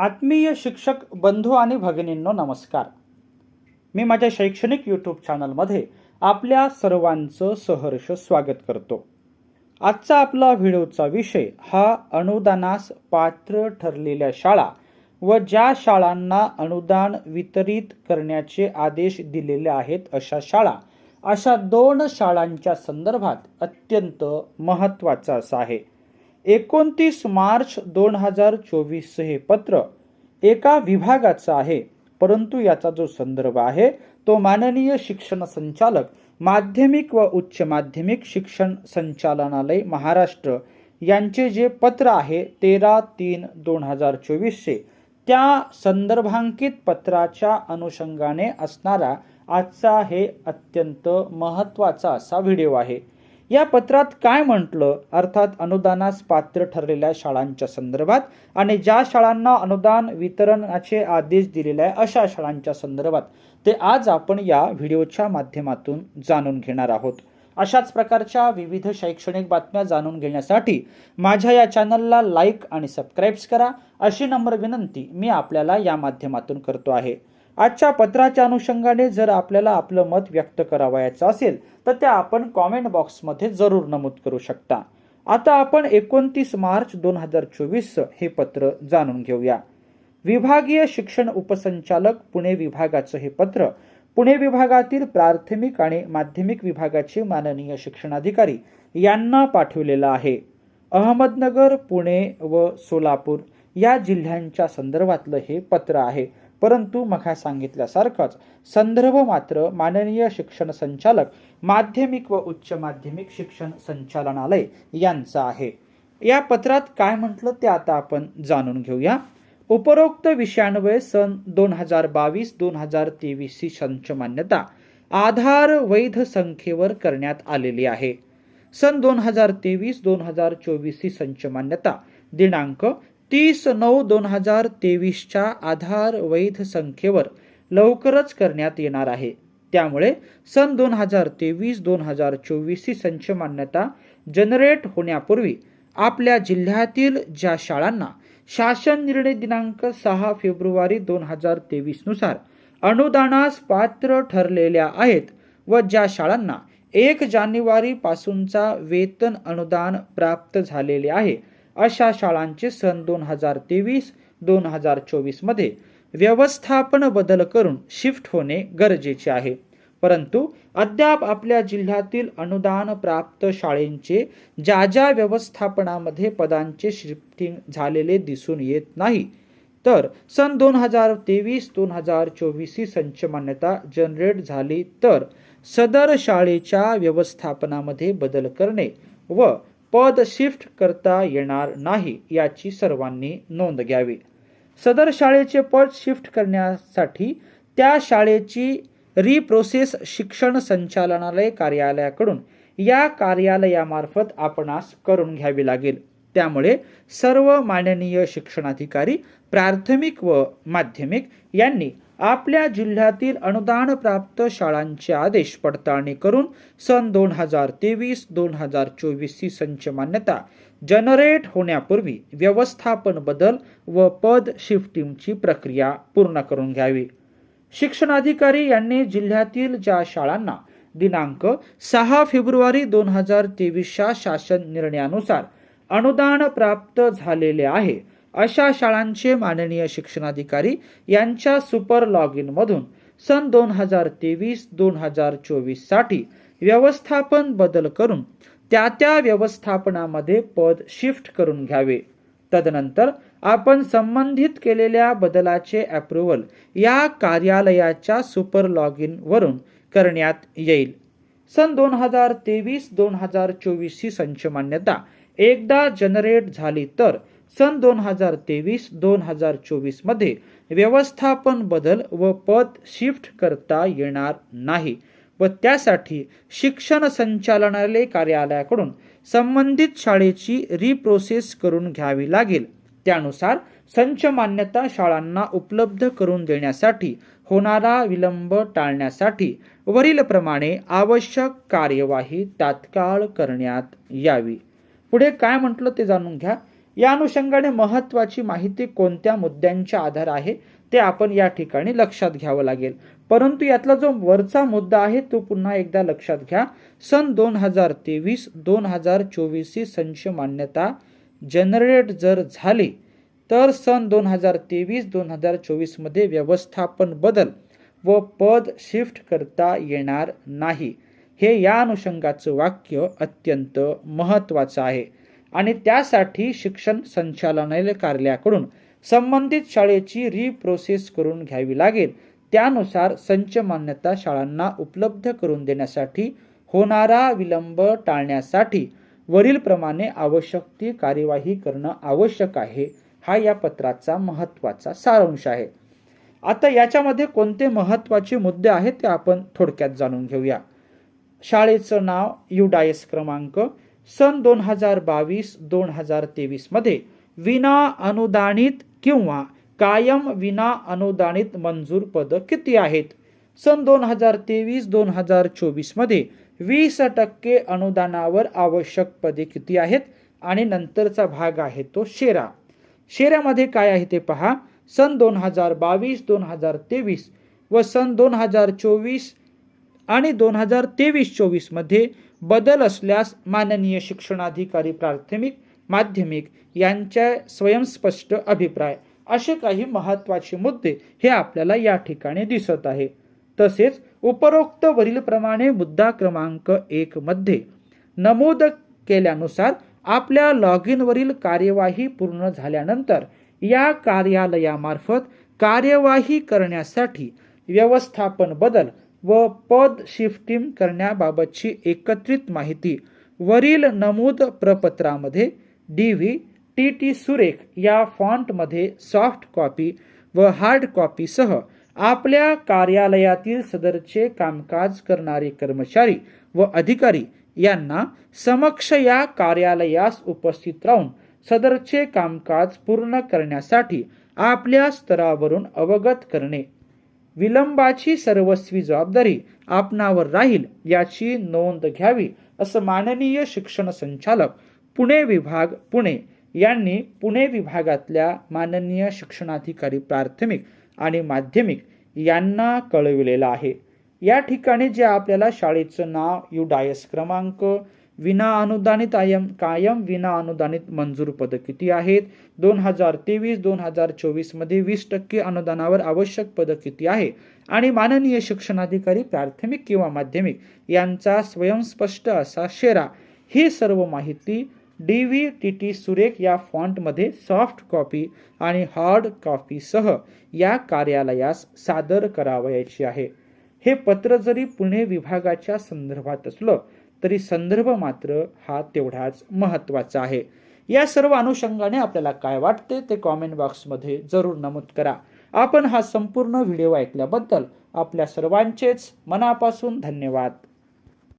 आत्मीय शिक्षक बंधू आणि भगिनींनो नमस्कार. मी माझ्या शैक्षणिक यूट्यूब चॅनलमध्ये आपल्या सर्वांचं सहर्ष स्वागत करतो. आजचा आपला व्हिडिओचा विषय हा अनुदानास पात्र ठरलेल्या शाळा व ज्या शाळांना अनुदान वितरित करण्याचे आदेश दिलेले आहेत अशा शाळा अशा दोन शाळांच्या संदर्भात अत्यंत महत्त्वाचा असा आहे. एकोणतीस मार्च दोन हजार चोवीस हे पत्र एका विभागाचं आहे. परंतु याचा जो संदर्भ आहे तो माननीय शिक्षण संचालक माध्यमिक व उच्च माध्यमिक शिक्षण संचालनालय महाराष्ट्र यांचे जे पत्र आहे तेरा तीन दोन हजार चोवीसचे त्या संदर्भांकित पत्राच्या अनुषंगाने असणारा आजचा हे अत्यंत महत्त्वाचा असा व्हिडिओ आहे. या पत्रात काय म्हटलं? अर्थात अनुदानास पात्र ठरलेल्या शाळांच्या संदर्भात आणि ज्या शाळांना अनुदान वितरणाचे आदेश दिलेले आहे अशा शाळांच्या संदर्भात. ते आज आपण या व्हिडिओच्या माध्यमातून जाणून घेणार आहोत. अशाच प्रकारच्या विविध शैक्षणिक बातम्या जाणून घेण्यासाठी माझ्या या चॅनलला लाईक आणि सबस्क्राईब्स करा. अशी नम्र विनंती मी आपल्याला या माध्यमातून करतो आहे. आजच्या पत्राच्या अनुषंगाने जर आपल्याला आपलं मत व्यक्त करावयाचं असेल तर ते आपण कॉमेंट बॉक्समध्ये जरूर नमूद करू शकता. आता आपण एकोणतीस मार्च दोन हजार चोवीस हे पत्र जाणून घेऊया. विभागीय शिक्षण उपसंचालक पुणे विभागाचं हे पत्र पुणे विभागातील प्राथमिक आणि माध्यमिक विभागाचे माननीय शिक्षणाधिकारी यांना पाठवलेलं आहे. अहमदनगर पुणे व सोलापूर या जिल्ह्यांच्या संदर्भातलं हे पत्र आहे. परंतु मघा सांगितल्यासारखंच संदर्भ मात्र माननीय शिक्षण संचालक माध्यमिक व उच्च माध्यमिक शिक्षण संचालनालय यांचा आहे. या पत्रात काय म्हटलं ते आता आपण जाणून घेऊया. उपरोक्त विषयान्वये सन दोन हजार बावीस दोन हजार तेवीस ही संच मान्यता आधार वैध संख्येवर करण्यात आलेली आहे. सन दोन हजार तेवीस दोन हजार चोवीस ही संच मान्यता दिनांक तीस नऊ दोन हजार तेवीसच्या आधार वैध संख्येवर लवकरच करण्यात येणार आहे. त्यामुळे सन दोन हजार तेवीस दोन हजार चोवीस ही संच मान्यता जनरेट होण्यापूर्वी आपल्या जिल्ह्यातील ज्या शाळांना शासन निर्णय दिनांक सहा फेब्रुवारी दोन हजार तेवीसनुसार अनुदानास पात्र ठरलेल्या आहेत व ज्या शाळांना एक जानेवारीपासूनचा वेतन अनुदान प्राप्त झालेले आहे अशा शाळांचे सन दोन हजार तेवीस दोन हजार चोवीसमध्ये व्यवस्थापन बदल करून शिफ्ट होणे गरजेचे आहे. परंतु अद्याप आपल्या जिल्ह्यातील अनुदान प्राप्त शाळेंचे ज्या ज्या व्यवस्थापनामध्ये पदांचे शिफ्टिंग झालेले दिसून येत नाही तर सन दोन हजार तेवीस दोन हजार चोवीस ही संच मान्यता जनरेट झाली तर सदर शाळेच्या व्यवस्थापनामध्ये बदल करणे व पद शिफ्ट करता येणार नाही याची सर्वांनी नोंद घ्यावी. सदर शाळेचे पद शिफ्ट करण्यासाठी त्या शाळेची रिप्रोसेस शिक्षण संचालनालय कार्यालयाकडून या कार्यालयामार्फत आपणास करून घ्यावी लागेल. त्यामुळे सर्व माननीय शिक्षणाधिकारी प्राथमिक व माध्यमिक यांनी आपल्या जिल्ह्यातील अनुदान प्राप्त शाळांचे आदेश पडताळणी करून सन दोन हजार तेवीस दोन हजार चोवीस ही संच मान्यता जनरेट होण्यापूर्वी व्यवस्थापन बदल व पद शिफ्टिंगची प्रक्रिया पूर्ण करून घ्यावी. शिक्षणाधिकारी यांनी जिल्ह्यातील ज्या शाळांना दिनांक सहा फेब्रुवारी दोन हजार तेवीसच्या शासन निर्णयानुसार अनुदान प्राप्त झालेले आहे अशा शाळांचे माननीय शिक्षणाधिकारी यांच्या सुपर लॉग इनमधून सन दोन हजार तेवीस दोन हजार चोवीससाठी व्यवस्थापन बदल करून त्या त्या व्यवस्थापनामध्ये पद शिफ्ट करून घ्यावे. तदनंतर आपण संबंधित केलेल्या बदलाचे अप्रुव्हल या कार्यालयाच्या सुपर लॉग इनवरून करण्यात येईल. सन दोन हजार तेवीस दोन हजार चोवीस ही संच मान्यता एकदा जनरेट झाली तर सन दोन हजार तेवीस दोन हजार चोवीसमध्ये व्यवस्थापन बदल व पद शिफ्ट करता येणार नाही व त्यासाठी शिक्षण संचालनालय कार्यालयाकडून संबंधित शाळेची रिप्रोसेस करून घ्यावी लागेल. त्यानुसार संच मान्यता शाळांना उपलब्ध करून देण्यासाठी होणारा विलंब टाळण्यासाठी वरीलप्रमाणे आवश्यक कार्यवाही तात्काळ करण्यात यावी. पुढे काय म्हटलं ते जाणून घ्या. या अनुषंगाने महत्वाची माहिती कोणत्या मुद्द्यांच्या आधार आहे ते आपण या ठिकाणी लक्षात घ्यावं लागेल. परंतु यातला जो वरचा मुद्दा आहे तो पुन्हा एकदा लक्षात घ्या. सन दोन हजार तेवीस दोन हजार चोवीस ही संच मान्यता जनरेट जर झाली तर सन दोन हजार तेवीस दोन हजार चोवीसमध्ये व्यवस्थापन बदल व पद शिफ्ट करता येणार नाही. हे या अनुषंगाचं वाक्य अत्यंत महत्त्वाचं आहे. आणि त्यासाठी शिक्षण संचालनालय कार्यालयाकडून संबंधित शाळेची रिप्रोसेस करून घ्यावी लागेल. त्यानुसार संच मान्यता शाळांना उपलब्ध करून देण्यासाठी होणारा विलंब टाळण्यासाठी वरीलप्रमाणे आवश्यक ती कार्यवाही करणं आवश्यक आहे. हा या पत्राचा महत्त्वाचा सारांश आहे. आता याच्यामध्ये कोणते महत्त्वाचे मुद्दे आहेत ते आपण थोडक्यात जाणून घेऊया. शाळेचं नाव युडायस क्रमांक सन दोन हजार बावीस दोन हजार तेवीसमध्ये विना अनुदानित किंवा कायम विना अनुदानित मंजूर पद किती आहेत? सन दोन हजार तेवीस दोन हजार चोवीसमध्ये वीस टक्के अनुदानावर आवश्यक पदे किती आहेत? आणि नंतरचा भाग आहे तो शेरा. शेऱ्यामध्ये काय आहे ते पहा. सन दोन हजार बावीस दोन हजार तेवीस व सन दोन हजार चोवीस आणि दोन हजार तेवीस चोवीसमध्ये बदल असल्यास माननीय शिक्षणाधिकारी प्राथमिक माध्यमिक यांच्या स्वयंस्पष्ट अभिप्राय असे काही महत्त्वाचे मुद्दे हे आपल्याला या ठिकाणी दिसत आहे. तसेच उपरोक्त वरीलप्रमाणे मुद्दा क्रमांक एक मध्ये नमूद केल्यानुसार आपल्या लॉग इनवरील कार्यवाही पूर्ण झाल्यानंतर या कार्यालयामार्फत कार्यवाही करण्यासाठी व्यवस्थापन बदल व पद शिफ्टिंग करण्याबाबतची एकत्रित माहिती वरील नमूद प्रपत्रामध्ये D V T T Surekh या फॉन्टमध्ये सॉफ्ट कॉपी व हार्ड कॉपीसह आपल्या कार्यालयातील सदरचे कामकाज करणारे कर्मचारी व अधिकारी यांना समक्ष या कार्यालयास उपस्थित राहून सदरचे कामकाज पूर्ण करण्यासाठी आपल्या स्तरावरून अवगत करणे. विलंबाची सर्वस्वी जबाबदारी आपणावर राहील याची नोंद घ्यावी असं माननीय शिक्षण संचालक पुणे विभाग पुणे यांनी पुणे विभागातल्या माननीय शिक्षणाधिकारी प्राथमिक आणि माध्यमिक यांना कळविलेलं आहे. या ठिकाणी जे आपल्याला शाळेचं नाव यू डायस क्रमांक विना अनुदानित आयम कायम विना अनुदानित मंजूर पद किती आहेत? दोन हजार तेवीस दोन हजार चोवीसमध्ये वीस टक्के अनुदानावर आवश्यक पद किती आहे? आणि माननीय शिक्षणाधिकारी प्राथमिक किंवा माध्यमिक यांचा स्वयंस्पष्ट असा शेरा. ही सर्व माहिती D V T T Surekh या फॉन्टमध्ये सॉफ्ट कॉपी आणि हार्ड कॉपीसह या कार्यालयास सादर करावयाची आहे. हे पत्र जरी पुणे विभागाच्या संदर्भात असलं तरी संदर्भ मात्र हा तेवढाच महत्त्वाचा आहे. या सर्व अनुषंगाने आपल्याला काय वाटते ते कॉमेंट बॉक्समध्ये जरूर नमूद करा. आपण हा संपूर्ण व्हिडिओ ऐकल्याबद्दल आपल्या सर्वांचेच मनापासून धन्यवाद.